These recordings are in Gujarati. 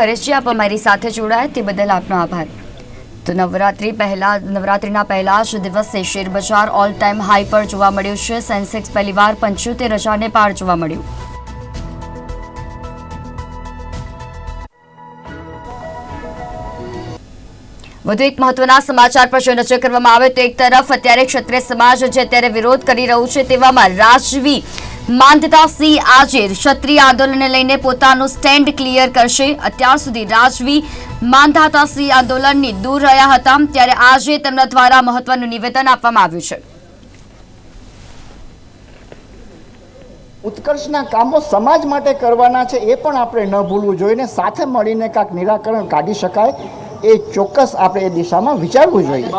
હરેશજી, આપ અમારી સાથે જોડાયા તે બદલ આપનો આભાર. તો નવરાત્રી પહેલા, નવરાત્રીના પહેલા જ દિવસે શેર ઓલ ટાઈમ હાઈ પર જોવા મળ્યું છે. સેન્સેક્સ પહેલીવાર પંચોતેર હજારને પાર જોવા મળ્યું. વધુ એક મહત્વના સમાચાર પર જો નજર કરવામાં આવે તો એક તરફ અત્યારે ક્ષત્રિય સમાજ જે અત્યારે વિરોધ કરી રહ્યું છે તેવામાં રાજવી માંદતાસિંહ આજે ક્ષત્રિય આંદોલનને લઈને પોતાનું સ્ટેન્ડ ક્લિયર કરશે. અત્યાર સુધી રાજવી માંધાતાસિંહ આંદોલનની દૂર રહ્યા હતા. ત્યારે આજે તેમના દ્વારા મહત્વનું નિવેદન આપવામાં આવ્યું છે. ઉત્કર્ષના કામો સમાજ માટે કરવાના છે એ પણ આપણે ન ભૂલવું જોઈએ ને સાથે મળીને કાંઈક નિરાકરણ કાઢી શકાય એ ચોક્કસ આપણે એ દિશામાં વિચારવું જોઈએ.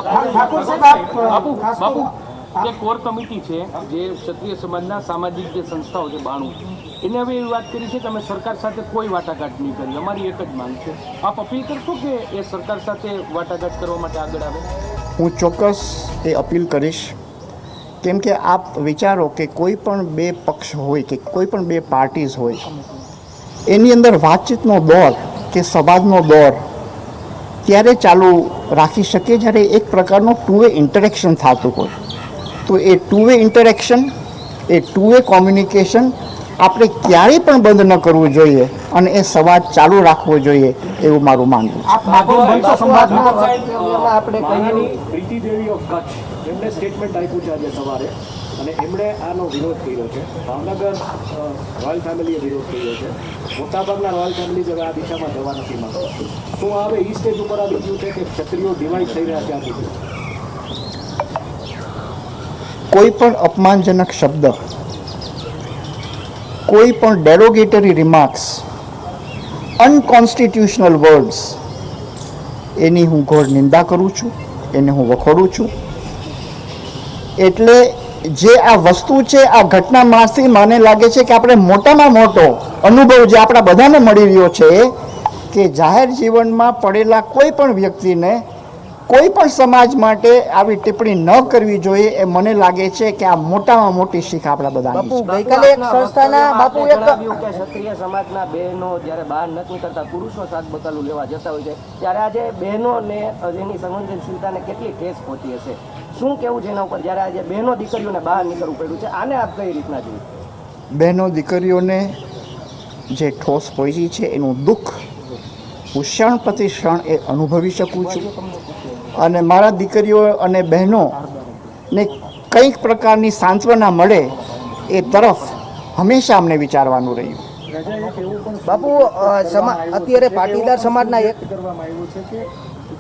જે કોર કમિટી છે, જે ક્ષત્રિય સમાજના સામાજિક જે સંસ્થાઓ છે, બાણું, એને હવે એવી વાત કરી છે કે અમે સરકાર સાથે કોઈ વાટાઘાટ નહીં કરી અમારી એક જ માંગ છે. આપ અપીલ કરશો કે એ સરકાર સાથે વાટાઘાટ કરવા માટે આગળ આવે? હું ચોક્કસ એ અપીલ કરીશ. કેમ કે આપ વિચારો કે કોઈ પણ બે પક્ષ હોય કે કોઈ પણ બે પાર્ટીઝ હોય, એની અંદર વાતચીતનો દોર કે સંવાદનો દોર ત્યારે ચાલુ રાખી શકીએ જ્યારે એક પ્રકારનું ટુ વે ઇન્ટરેક્શન થતું હોય. તો a two way interaction a two way communication આપણે ક્યારેય પણ બંધ ન કરવું જોઈએ અને એ સંવાદ ચાલુ રાખવો જોઈએ એવું મારું માનવું છે. આપણે કહીએ પ્રીતિ દેવી ઓફ કચ્છ. એમણે સ્ટેટમેન્ટ આપ્યું છે આજે સવારે. અને એમણે આનો વિરોધ કર્યો છે. ભાવનગર રોયલ ફેમિલીએ વિરોધ કર્યો છે. મોટાભાગના રોયલ ફેમિલી હવે આ દિશામાં જવા નથી માંગતા. તો હવે ઈ સ્ટેજ ઉપર આ બીજું છે કે ક્ષત્રિયો ડિવાઈડ થઈ રહ્યા છે આ કોઈ પણ અપમાનજનક શબ્દ, કોઈ પણ ડેરોગેટરી રિમાર્ક્સ અનકોન્સ્ટિટ્યુશનલ વર્ડ્સ એની હું ઘોર નિંદા કરું છું, એને હું વખોડું છું. એટલે જે આ વસ્તુ છે, આ ઘટનામાંથી મને લાગે છે કે આપણે મોટામાં મોટો અનુભવ જે આપણા બધાને મળી રહ્યો છે, કે જાહેર જીવનમાં પડેલા કોઈ પણ વ્યક્તિને કોઈ પણ સમાજ માટે આવી ટિપ્પણી ન કરવી જોઈએ એ મને લાગે છે કે આ મોટામાં મોટી શીખ આપણા બધાની ગઈકાલે એક સંસ્થાના બાપુ એક જણાવ્યું કે ક્ષત્રિય સમાજના બહેનો જ્યારે બહાર નથી નીકળતા પુરુષો શાક બકાલું લેવા જતા હોય છે ત્યારે આજે બહેનોને એની સંવેદનશીલતાને કેટલી ઠેસ પહોંચી હશે? શું કેવું છે એના ઉપર? જ્યારે આજે બહેનો દીકરીઓને બહાર નીકળવું પડ્યું છે આને આપ કઈ રીતના જોયું બહેનો દીકરીઓને જે ઠોસ પહોંચી છે એનું દુઃખ હું પ્રતિ ક્ષણ એ અનુભવી શકું છું. અને મારા દીકરીઓ અને બહેનોને કંઈક પ્રકારની સાંત્વના મળે એ તરફ હંમેશા અમને વિચારવાનું રહ્યું. બાપુ અત્યારે પાટીદાર સમાજના એક કરવામાં આવ્યું છે કે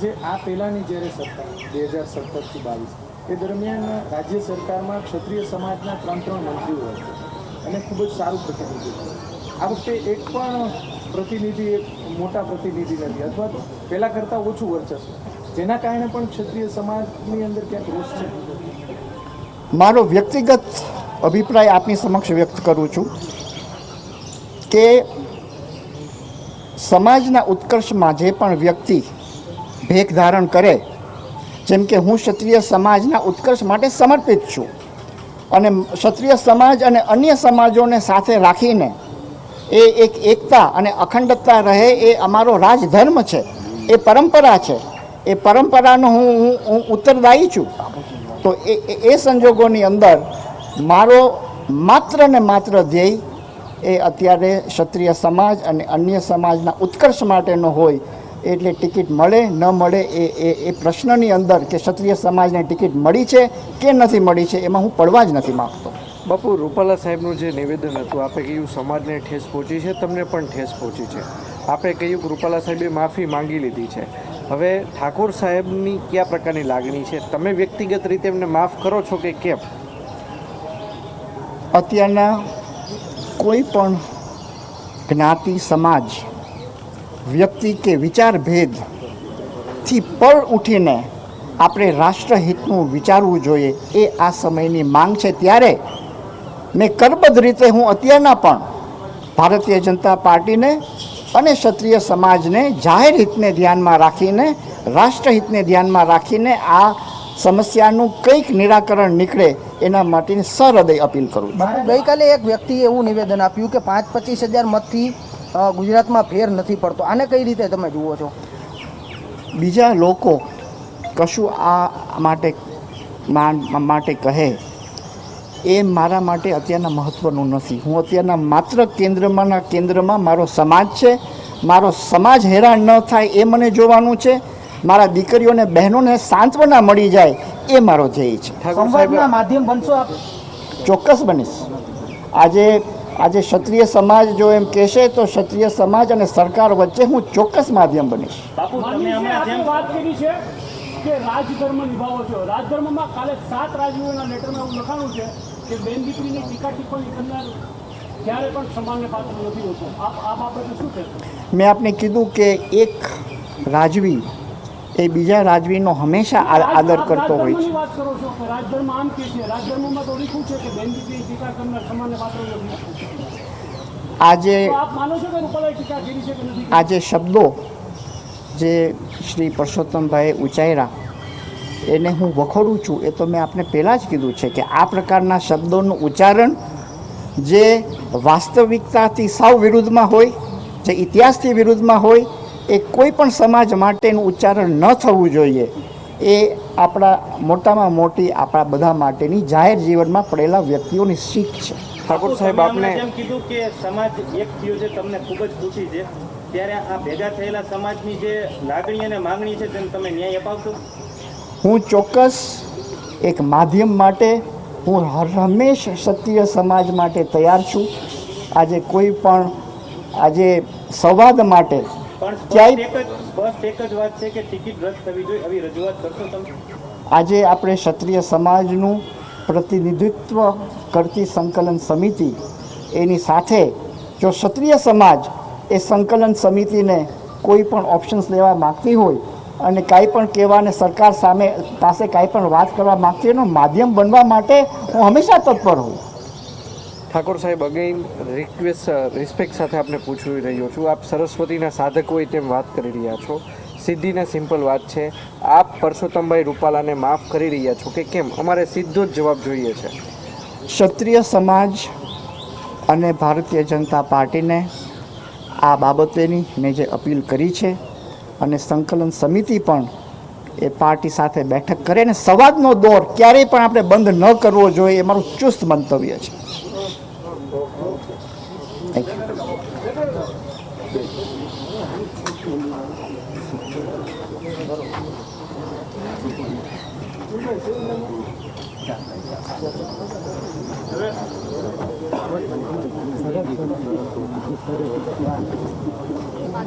જે આ પહેલાંની જ્યારે સત્તા બે હજાર સત્તરથી બાવીસ એ દરમિયાન રાજ્ય સરકારમાં ક્ષત્રિય સમાજના ત્રણ ત્રણ મંત્રીઓ હતા અને ખૂબ જ સારું પ્રતિનિધિત્વ આ વખતે એક પણ પ્રતિનિધિ એક મોટા પ્રતિનિધિ નથી. અથવા તો પહેલાં કરતાં ઓછું વર્ચસ્વ. જેના કારણે પણ ક્ષત્રિય સમાજની અંદર ક્યાંક રોષ છે? મારો વ્યક્તિગત અભિપ્રાય આપની સમક્ષ વ્યક્ત કરું છું કે સમાજના ઉત્કર્ષમાં જે પણ વ્યક્તિ ભેખ ધારણ કરે, જેમ કે હું ક્ષત્રિય સમાજના ઉત્કર્ષ માટે સમર્પિત છું અને ક્ષત્રિય સમાજ અને અન્ય સમાજોને સાથે રાખીને એ એક એકતા અને અખંડતા રહે એ અમારો રાજધર્મ છે, એ પરંપરા છે એ પરંપરાનો હું હું ઉત્તરદાયી છું. તો એ એ- એ સંજોગોની અંદર મારો માત્ર ને માત્ર ધ્યેય એ અત્યારે ક્ષત્રિય સમાજ અને અન્ય સમાજના ઉત્કર્ષ માટેનો હોય એટલે ટિકિટ મળે, ન મળે એ એ એ પ્રશ્નની અંદર કે ક્ષત્રિય સમાજને ટિકિટ મળી છે કે નથી મળી છે એમાં હું પડવા જ નથી માગતો. બાપુ, રૂપાલા સાહેબનું જે નિવેદન હતું, આપે કહ્યું સમાજને ઠેસ પહોંચી છે, તમને પણ ઠેસ પહોંચી છે. આપે કહ્યું કે રૂપાલા સાહેબે માફી માંગી લીધી છે. હવે ઠાકોર સાહેબની કયા પ્રકારની લાગણી છે? તમે વ્યક્તિગત રીતે એમને માફ કરો છો કે કેમ? અત્યારના કોઈ પણ જ્ઞાતિ, સમાજ, વ્યક્તિ કે વિચાર ભેદથી પર ઉઠીને આપણે રાષ્ટ્રહિતનું વિચારવું જોઈએ એ આ સમયની માંગ છે. ત્યારે મેં કરબદ્ધ રીતે હું અત્યારના પણ ભારતીય જનતા પાર્ટીને અને ક્ષત્રિય સમાજને જાહેર હિતને ધ્યાનમાં રાખીને રાષ્ટ્રહિતને ધ્યાનમાં રાખીને આ સમસ્યાનું કંઈક નિરાકરણ નીકળે એના માટેની સહૃદય અપીલ કરું ગઈકાલે એક વ્યક્તિએ એવું નિવેદન આપ્યું કે પાંચ પચીસ હજાર મતથી ગુજરાતમાં ફેર નથી પડતો. આને કઈ રીતે તમે જુઓ છો? બીજા લોકો કશું આ માટે માટે કહે એ મારા માટે અત્યારના મહત્ત્વનું નથી. હું અત્યારના માત્ર કેન્દ્રમાંના કેન્દ્રમાં મારો સમાજ છે. મારો સમાજ હેરાન ન થાય એ મને જોવાનું છે. મારા દીકરીઓને બહેનોને સાંત્વના મળી જાય એ મારો ધ્યેય છે. માધ્યમ બનશો આપ? ચોક્કસ બનીશ. આજે આજે ક્ષત્રિય સમાજ જો એમ કહેશે તો ક્ષત્રિય સમાજ અને સરકાર વચ્ચે હું ચોક્કસ માધ્યમ બનીશ. બાપુ તમે હમણાં વાત કરી છે. કે રાજધર્મ નિભાવો છો રાજધર્મમાં કાલે સાત રાજવીઓના લેટરમાં એવું લખાણું છે કે બેન દીકરીની ટીકા ટિપ્પણી કરનાર ક્યારે પણ સમાનને પાત્ર નથી હોતું. આપ આ બાબતે શું કહેશો? મેં આપને કીધું કે એક રાજવી એ બીજા રાજવીનો હંમેશા આ- આદર કરતો હોય છે. રાજધર્મની વાત કરો છો કે રાજધર્મ આમ કે છે. રાજધર્મમાં તો લીખું છે કે બેન દીકરીની ટીકા કરનાર સમાનને પાત્ર નથી આજે તો આપ માનો છો કે રૂપાલાએ ટીકા કરી છે કે નથી કરી? આ જે શબ્દો જે શ્રી પરસોત્તમભાઈએ ઉચ્ચાર્યા એને હું વખોડું છું. એ તો મેં આપને પહેલાં જ કીધું છે કે આ પ્રકારના શબ્દોનું ઉચ્ચારણ જે વાસ્તવિકતાથી સાવ વિરુદ્ધમાં હોય જે ઇતિહાસથી વિરુદ્ધમાં હોય એ કોઈ પણ સમાજ માટેનું ઉચ્ચારણ ન થવું જોઈએ. એ આપણા મોટામાં મોટી આપણા બધા માટેની જાહેર જીવનમાં પડેલા વ્યક્તિઓની શીખ છે. ઠાકોર સાહેબ આપને કીધું કે સમાજ એક થયો છે તમને ખૂબ જ ખુશી છે. ત્યારે આ ભેગા થયેલા સમાજની જે લાગણી અને માંગણી છે તેને તમે ન્યાય અપાવશો? હું ચોક્કસ એક માધ્યમ માટે હું હંમેશ ક્ષત્રિય સમાજ માટે તૈયાર છું. આજે કોઈ પણ આજે સંવાદ માટે આજે આપણે ક્ષત્રિય સમાજનું પ્રતિનિધિત્વ કરતી સંકલન સમિતિ એની સાથે જો ક્ષત્રિય સમાજ એ સંકલન સમિતિને કોઈ પણ ઓપ્શન્સ લેવા માગતી હોય અને કાંઈ પણ કહેવાને સરકાર સામે પાસે કાંઈ પણ વાત કરવા માગતી એનું માધ્યમ બનવા માટે હું હંમેશા તત્પર હોઉં. ઠાકોર સાહેબ અગેઇન રિક્વેસ્ટ રિસ્પેક્ટ સાથે આપને પૂછી રહ્યો છું. આપ સરસ્વતીના સાધક હોય તેમ વાત કરી રહ્યા છો. સિદ્ધિને સિમ્પલ વાત છે. આપ પરસોત્તમભાઈ રૂપાલાને માફ કરી રહ્યા છો કે કેમ? અમારે સીધો જ જવાબ જોઈએ છે. ક્ષત્રિય સમાજ અને ભારતીય જનતા પાર્ટીને આ બાબતેની મેં જે અપીલ કરી છે અને સંકલન સમિતિ પણ એ પાર્ટી સાથે બેઠક કરે અને સંવાદનો દોર ક્યારેય પણ આપણે બંધ ન કરવો જોઈએ એ મારું ચુસ્ત મંતવ્ય છે Thank you.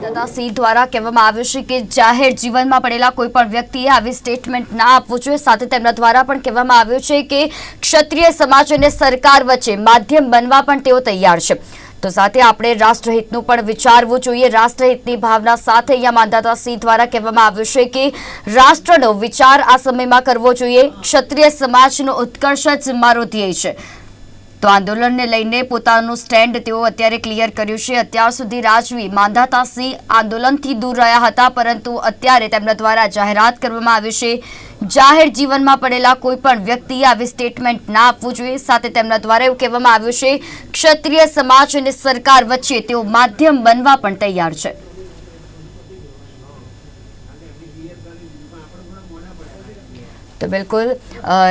દાદા સિંહ દ્વારા કહેવામાં આવ્યું છે કે જાહેર જીવનમાં પડેલા કોઈ પણ વ્યક્તિએ આવી સ્ટેટમેન્ટ ના આપવું જોઈએ. સાથે તેમના દ્વારા પણ કહેવામાં આવ્યું છે કે ક્ષત્રિય સમાજ અને સરકાર વચ્ચે માધ્યમ બનવા પણ તેઓ તૈયાર છે. તો સાથે આપણે રાષ્ટ્રહિતનું પણ વિચારવું જોઈએ. રાષ્ટ્રહિતની ભાવના સાથે અહીંયા માંધાતા સિંહ દ્વારા કહેવામાં આવ્યું છે કે રાષ્ટ્રનો વિચાર આ સમયમાં કરવો જોઈએ. ક્ષત્રિય સમાજનો ઉત્કર્ષ જ મારો ધ્યેય છે. તો આંદોલનને લઈને પોતાનું સ્ટેન્ડ તેઓ અત્યારે ક્લિયર કર્યું છે. અત્યાર સુધી રાજવી, માંધાતા સિંહ આંદોલનથી દૂર રહ્યા હતા, પરંતુ અત્યારે તેમના દ્વારા જાહેરાત કરવામાં આવી છે. જાહેર જીવનમાં પડેલા કોઈ પણ વ્યક્તિએ આવી સ્ટેટમેન્ટ ના આપવું જોઈએ. સાથે તેમના દ્વારા એવું કહેવામાં આવ્યું છે, ક્ષત્રિય સમાજ અને સરકાર વચ્ચે તેઓ માધ્યમ બનવા પણ તૈયાર છે. તો બિલકુલ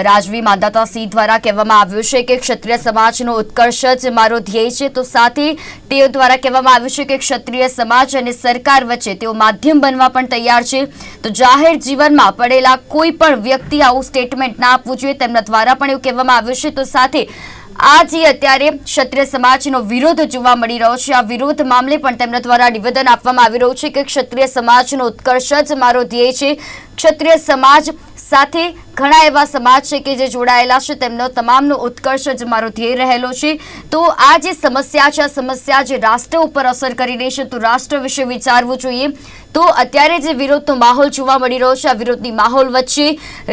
રાજવી માંદાતા સિંહ દ્વારા કહેવામાં આવ્યું છે કે ક્ષત્રિય સમાજનો ઉત્કર્ષ જ મારો ધ્યેય છે. તો સાથે તેઓ દ્વારા કહેવામાં આવ્યું છે કે ક્ષત્રિય સમાજ અને સરકાર વચ્ચે તેઓ માધ્યમ બનવા પણ તૈયાર છે. તો જાહેર જીવનમાં પડેલા કોઈ પણ વ્યક્તિ આવું સ્ટેટમેન્ટ ના આપવું જોઈએ તેમના દ્વારા પણ એવું કહેવામાં આવ્યું છે. તો સાથે આ જે અત્યારે ક્ષત્રિય સમાજનો વિરોધ જોવા મળી રહ્યો છે, આ વિરોધ મામલે પણ તેમના દ્વારા નિવેદન આપવામાં આવી રહ્યું છે કે ક્ષત્રિય સમાજનો ઉત્કર્ષ જ મારો ધ્યેય છે. ક્ષત્રિય સમાજ સાથે ઘણા એવા સમાજ છે કે જે જોડાયેલા છે. તેમનો તમામનો ઉત્કર્ષ જ મારો ધ્યેય રહેલો છે. તો આ જે સમસ્યા છે, આ સમસ્યા જે રાષ્ટ્ર ઉપર અસર કરી રહી છે, તો રાષ્ટ્ર વિશે વિચારવું જોઈએ. તો અત્યારે જે વિરોધનો માહોલ જોવા મળી રહ્યો છે, આ વિરોધની માહોલ વચ્ચે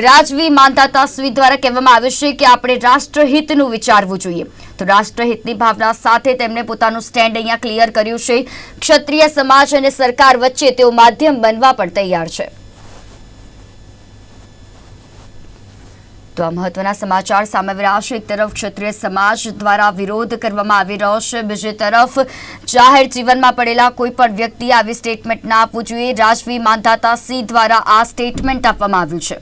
રાજવી માનતા સ્વી દ્વારા કહેવામાં આવ્યું છે કે આપણે રાષ્ટ્રહિતનું વિચારવું જોઈએ. તો રાષ્ટ્રહિતની ભાવના સાથે તેમણે પોતાનું સ્ટેન્ડ અહીંયા ક્લિયર કર્યું છે. ક્ષત્રિય સમાજ અને સરકાર વચ્ચે તેઓ માધ્યમ બનવા પણ તૈયાર છે. તો આ મહત્વના સમાચાર સામે રહ્યા એક તરફ ક્ષત્રિય સમાજ દ્વારા વિરોધ કરવામાં આવી રહ્યો છે. બીજી તરફ જાહેર જીવનમાં પડેલા કોઈ પણ વ્યક્તિ આવી સ્ટેટમેન્ટ ના આપવું જોઈએ. રાજવી માંધાતા સિંહ દ્વારા આ સ્ટેટમેન્ટ આપવામાં આવ્યું છે.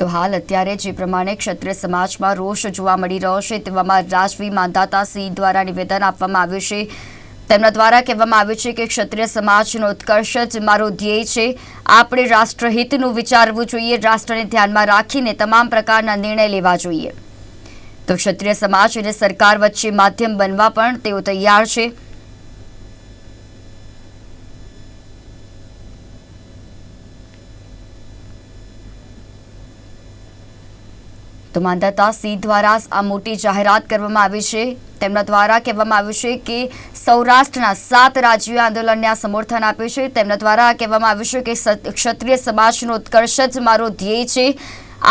તો હાલ અત્યારે જે પ્રમાણે ક્ષત્રિય સમાજમાં રોષ જોવા મળી રહ્યો છે તેવામાં રાજવી માંધાતા સિંહ દ્વારા નિવેદન આપવામાં આવ્યું છે. તેમના દ્વારા કહેવામાં આવ્યું છે કે ક્ષત્રિય સમાજનો ઉત્કર્ષ જ મારો ધ્યેય છે. આપણે રાષ્ટ્રહિતનું વિચારવું જોઈએ, રાષ્ટ્રને ધ્યાનમાં રાખીને તમામ પ્રકારના નિર્ણય લેવા જોઈએ. તો ક્ષત્રિય સમાજ અને સરકાર વચ્ચે માધ્યમ બનવા પણ તેઓ તૈયાર છે. તો માંધાતા સિંહ દ્વારા આ મોટી જાહેરાત કરવામાં આવી છે. તેમના દ્વારા કહેવામાં આવ્યું છે કે સૌરાષ્ટ્રના સાત રાજ્યોએ આંદોલનને સમર્થન આપ્યું છે. તેમના દ્વારા કહેવામાં આવ્યું છે કે ક્ષત્રિય સમાજનો ઉત્કર્ષ જ મારો ધ્યેય છે.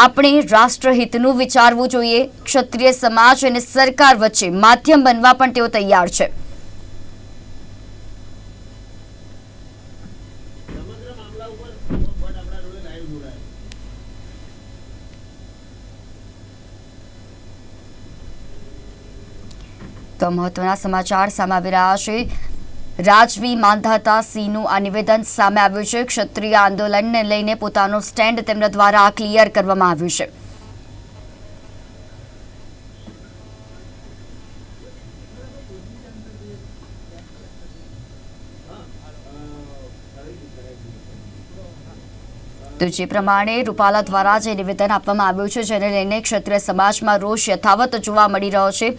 આપણે રાષ્ટ્રહિતનું વિચારવું જોઈએ. ક્ષત્રિય સમાજ અને સરકાર વચ્ચે માધ્યમ બનવા પણ તેઓ તૈયાર છે. તો મહત્વના સમાચાર સામે આવી રહ્યા છે. રાજવી માંધાતા સિંહનું આ નિવેદન સામે આવ્યું છે. ક્ષત્રિય આંદોલનને લઈને પોતાનો સ્ટેન્ડ તેમના દ્વારા ક્લિયર કરવામાં આવ્યું છે. તો જે પ્રમાણે રૂપાલા દ્વારા જે નિવેદન આપવામાં આવ્યું છે, જેને લઈને ક્ષત્રિય સમાજમાં રોષ યથાવત જોવા મળી રહ્યો છે.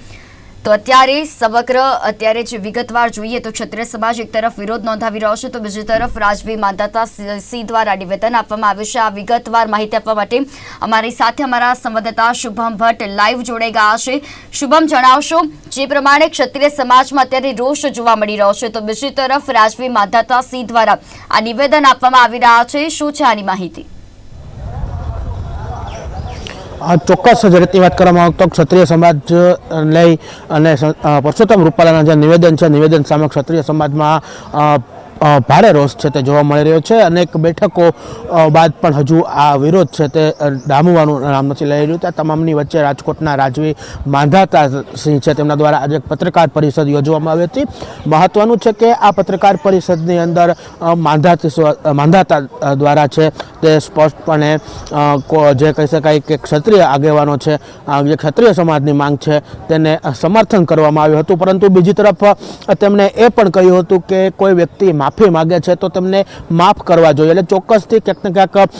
તો અત્યારે સમગ્ર, અત્યારે જે વિગતવાર જોઈએ તો ક્ષત્રિય સમાજ એક તરફ વિરોધ નોંધાવી રહ્યો છે તો બીજી તરફ રાજવી માંધાતા સિંહ દ્વારા નિવેદન આપવામાં આવ્યું છે. આ વિગતવાર માહિતી આપવા માટે અમારી સાથે અમારા સંવાદદાતા શુભમ ભટ્ટ લાઈવ જોડાઈ ગયા છે. શુભમ, જણાવશો, જે પ્રમાણે ક્ષત્રિય સમાજમાં અત્યારે રોષ જોવા મળી રહ્યો છે તો બીજી તરફ રાજવી માંધાતા સિંહ દ્વારા આ નિવેદન આપવામાં આવી રહ્યા છે. શું છે આની માહિતી? ચોક્કસ જ રીતની વાત કરવામાં આવે તો ક્ષત્રિય સમાજ લઈ અને પરસોત્તમ રૂપાલાના જે નિવેદન છે, નિવેદન સામે ક્ષત્રિય સમાજમાં ભારે રોષ છે તે જોવા મળી રહ્યો છે. અનેક બેઠકો બાદ પણ હજુ આ વિરોધ છે તે ડામવાનું નામ નથી લઈ રહ્યું. ત્યાં તમામની વચ્ચે રાજકોટના રાજવી માંધાતા સિંહ છે. તેમના દ્વારા આજે પત્રકાર પરિષદ યોજવામાં આવી હતી. મહત્વનું છે કે આ પત્રકાર પરિષદની અંદર માંધાતી માંધાતા દ્વારા છે તે સ્પષ્ટપણે જે કહી શકાય કે ક્ષત્રિય આગેવાનો છે જે ક્ષત્રિય સમાજની માંગ છે તેને સમર્થન કરવામાં આવ્યું હતું. પરંતુ બીજી તરફ તેમણે એ પણ કહ્યું હતું કે કોઈ વ્યક્તિ માફી માગે છે, તો તેમને માફ કરવા જોઈએ. એટલે ચોક્કસથી ક્યાંક ને ક્યાંક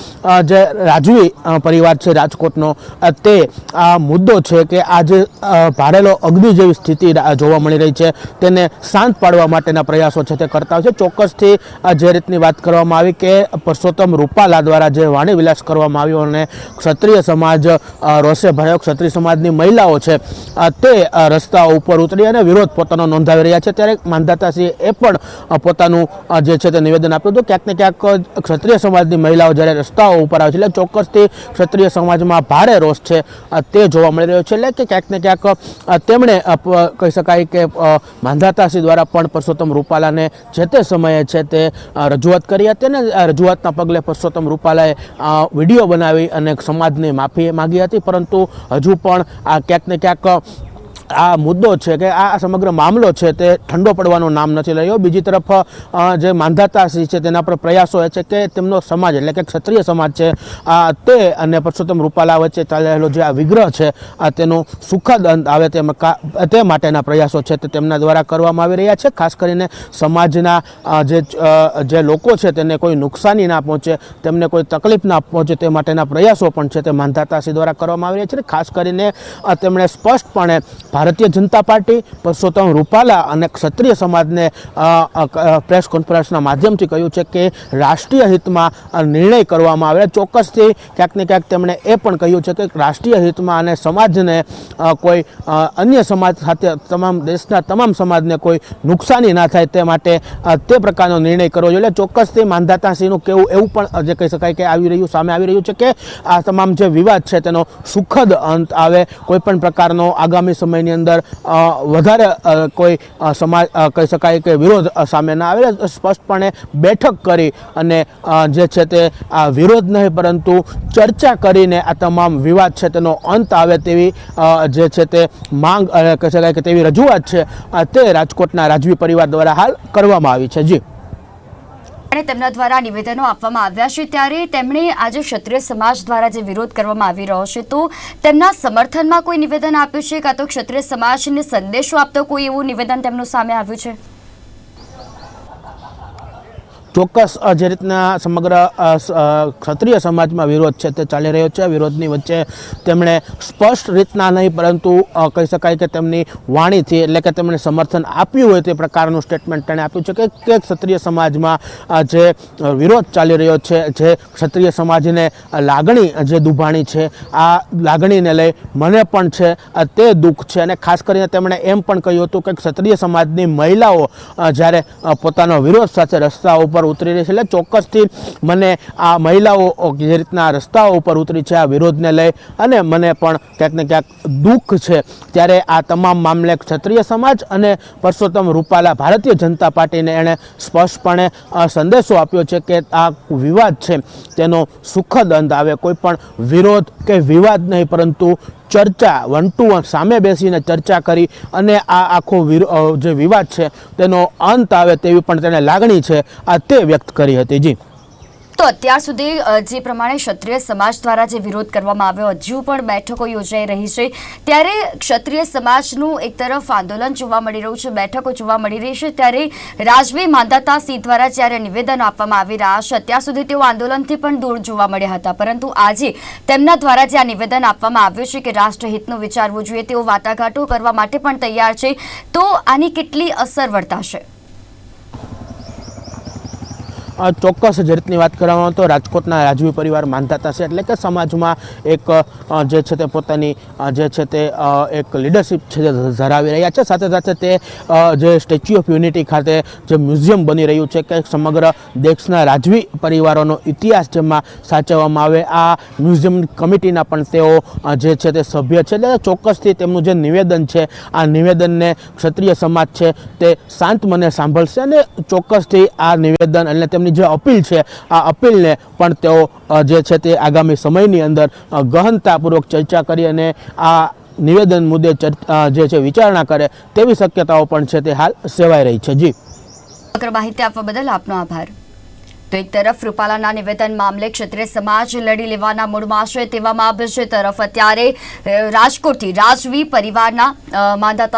જે રાજવી પરિવાર છે, રાજકોટનો તે આ મુદ્દો છે કે આ જે ભારેલો અગ્નિ જેવી સ્થિતિ જોવા મળી રહી છે. તેને શાંત પાડવા માટેના પ્રયાસો છે તે કરતા હોય છે. ચોક્કસથી જે રીતની વાત કરવામાં આવી કે પરસોત્તમ રૂપાલા દ્વારા જે વાણી વિલાસ કરવામાં આવ્યો અને ક્ષત્રિય સમાજ રોષે ભરાયો. ક્ષત્રિય સમાજની મહિલાઓ છે તે રસ્તા ઉપર ઉતરી અને વિરોધ પોતાનો નોંધાવી રહ્યા છે. ત્યારે માંધાતાસિંહ એ પણ પોતાનું જે છે તે નિવેદન આપ્યું હતું. ક્યાંક ને ક્યાંક ક્ષત્રિય સમાજની મહિલાઓ જ્યારે રસ્તાઓ ઉપર આવે છે, એટલે ચોક્કસથી ક્ષત્રિય સમાજમાં ભારે રોષ છે. તે જોવા મળી રહ્યો છે. એટલે કે ક્યાંક ને ક્યાંક તેમણે કહી શકાય કે માંધાતાસી દ્વારા પણ પરસોત્તમ રૂપાલાને જે તે સમયે છે તે રજૂઆત કરી હતી અને રજૂઆતના પગલે પરસોત્તમ રૂપાલાએ વીડિયો બનાવી અને સમાજની માફી માગી હતી. પરંતુ હજુ પણ આ ક્યાંક ને ક્યાંક આ મુદ્દો છે કે આ સમગ્ર મામલો છે તે ઠંડો પડવાનું નામ નથી રહ્યો બીજી તરફ જે માંધાતાસિંહ છે તેના પર પ્રયાસો એ છે કે તેમનો સમાજ એટલે કે ક્ષત્રિય સમાજ છે આ તે અને પરસોત્તમ રૂપાલા વચ્ચે ચાલેલો જે આ વિગ્રહ છે આ તેનો સુખદ અંત આવે તે તે માટેના પ્રયાસો છે તે તેમના દ્વારા કરવામાં આવી રહ્યા છે. ખાસ કરીને સમાજના જે જે લોકો છે તેને કોઈ નુકસાની ના પહોંચે, તેમને કોઈ તકલીફ ના પહોંચે તે માટેના પ્રયાસો પણ છે તે માંધાતાસિંહ દ્વારા કરવામાં આવી રહ્યા છે ખાસ કરીને તેમણે સ્પષ્ટપણે ભારતીય જનતા પાર્ટી, પરસોત્તમ રૂપાલા અને ક્ષત્રિય સમાજને પ્રેસ કોન્ફરન્સના માધ્યમથી કહ્યું છે કે રાષ્ટ્રીય હિતમાં નિર્ણય કરવામાં આવે ચોક્કસથી ક્યાંક ને ક્યાંક તેમણે એ પણ કહ્યું છે કે રાષ્ટ્રીય હિતમાં અને સમાજને કોઈ અન્ય સમાજ સાથે, તમામ દેશના તમામ સમાજને કોઈ નુકસાની ના થાય તે માટે તે પ્રકારનો નિર્ણય કરવો જોઈએ. એટલે ચોક્કસથી માંધાતાસિંહનું કેવું, એવું પણ જે કહી શકાય કે આવી રહ્યું, સામે આવી રહ્યું છે કે આ તમામ જે વિવાદ છે તેનો સુખદ અંત આવે. કોઈ પણ પ્રકારનો આગામી સમયની આની અંદર વધારે કોઈ સમાજ કહી શકાય કે વિરોધ સામે ના આવે સ્પષ્ટપણે બેઠક કરી અને જે છે તે આ વિરોધ નહીં, પરંતુ ચર્ચા કરીને આ તમામ વિવાદ છે તેનો અંત આવે તેવી જે છે તે માંગ કહી શકાય કે તેવી રજૂઆત છે તે રાજકોટના રાજવી પરિવાર દ્વારા હાલ કરવામાં આવી છે. જી. અને તેમના દ્વારા નિવેદનો આપવામાં આવ્યા છે. ત્યારે તેમણે આજે ક્ષત્રિય સમાજ દ્વારા જે વિરોધ કરવામાં આવી રહ્યો છે, તો તેમના સમર્થનમાં કોઈ નિવેદન આપ્યું છે? કાં તો ક્ષત્રિય સમાજને સંદેશો આપતો કોઈ એવું નિવેદન તેમનું સામે આવ્યું છે? ચોક્કસ જે રીતના સમગ્ર ક્ષત્રિય સમાજમાં વિરોધ છે તે ચાલી રહ્યો છે. વિરોધની વચ્ચે તેમણે સ્પષ્ટ રીતના નહીં, પરંતુ કહી શકાય કે તેમની વાણીથી એટલે કે તેમણે સમર્થન આપ્યું હોય તે પ્રકારનું સ્ટેટમેન્ટ તેણે આપ્યું છે કે કે ક્ષત્રિય સમાજમાં જે વિરોધ ચાલી રહ્યો છે, જે ક્ષત્રિય સમાજને લાગણી, જે દુભાણી છે, આ લાગણીને લઈ મને પણ છે તે દુઃખ છે. અને ખાસ કરીને તેમણે એમ પણ કહ્યું હતું કે ક્ષત્રિય સમાજની મહિલાઓ જ્યારે પોતાનો વિરોધ સાથે રસ્તા ઉપર ઉતરી રહી છે. એટલે ચોક્કસથી મને આ મહિલાઓ જે રીતના રસ્તાઓ ઉપર ઉતરી છે, આ વિરોધને લઈ અને મને પણ ક્યાંક ને ક્યાંક દુઃખ છે. ત્યારે આ તમામ મામલે ક્ષત્રિય સમાજ અને પરસોત્તમ રૂપાલા ભારતીય જનતા પાર્ટીને એણે સ્પષ્ટપણે સંદેશો આપ્યો છે કે આ વિવાદ છે. તેનો સુખદ અંત આવે. કોઈ પણ વિરોધ કે વિવાદ નહીં, પરંતુ ચર્ચા વન ટુ વન સામે બેસીને ચર્ચા કરી અને આ આખો જે વિવાદ છે તેનો અંત આવે તેવી પણ તેને લાગણી છે, આ તે વ્યક્ત કરી હતી. જી. તો અત્યાર સુધી જે પ્રમાણે ક્ષત્રિય સમાજ દ્વારા જે વિરોધ કરવામાં આવ્યો, હજુ પણ બેઠકો યોજાઈ રહી છે. ત્યારે ક્ષત્રિય સમાજનું એક તરફ આંદોલન જોવા મળી રહ્યું છે, બેઠકો જોવા મળી રહી છે. ત્યારે રાજવી માંધાતા સિંહ દ્વારા જ્યારે નિવેદન આપવામાં આવી રહ્યા છે, અત્યાર સુધી તેઓ આંદોલનથી પણ દૂર જોવા મળ્યા હતા. પરંતુ આજે તેમના દ્વારા જે આ નિવેદન આપવામાં આવ્યું છે કે રાષ્ટ્રહિતનું વિચારવું જોઈએ, તેઓ વાટાઘાટો કરવા માટે પણ તૈયાર છે, તો આની કેટલી અસર વર્તાશે? ચોક્કસ જ રીતની વાત કરવામાં તો રાજકોટના રાજવી પરિવાર માનતા છે એટલે કે સમાજમાં એક જે છે તે પોતાની જે છે તે એક લીડરશિપ છે તે ધરાવી રહ્યા છે. સાથે સાથે તે જે સ્ટેચ્યુ ઓફ યુનિટી ખાતે જે મ્યુઝિયમ બની રહ્યું છે કે સમગ્ર દેશના રાજવી પરિવારોનો ઇતિહાસ જેમાં સાચવવામાં આવે. આ મ્યુઝિયમ કમિટીના પણ તેઓ જે છે તે સભ્ય છે. એટલે ચોક્કસથી તેમનું જે નિવેદન છે, આ નિવેદનને ક્ષત્રિય સમાજ છે તે શાંત મને સાંભળશે અને ચોક્કસથી આ નિવેદન એટલે તેમની જે અપીલ છે, આ અપીલને પણ તેઓ જે છે તે આગામી સમયની અંદર ગહનતાપૂર્વક ચર્ચા કરી અને આ નિવેદન મુદ્દે જે છે વિચારણા કરે તેવી શક્યતાઓ પણ છે તે હાલ સેવાઈ રહી છે. જી. સમગ્ર માહિતી આપવા બદલ આપનો આભાર. તો એક તરફ રૂપાલાના નિવેદન મામલે ક્ષત્રિય સમાજ લડી લેવાના મૂળમાં છે તેવામાં બીજી તરફ અત્યારે રાજકોટથી રાજવી પરિવારના માંદા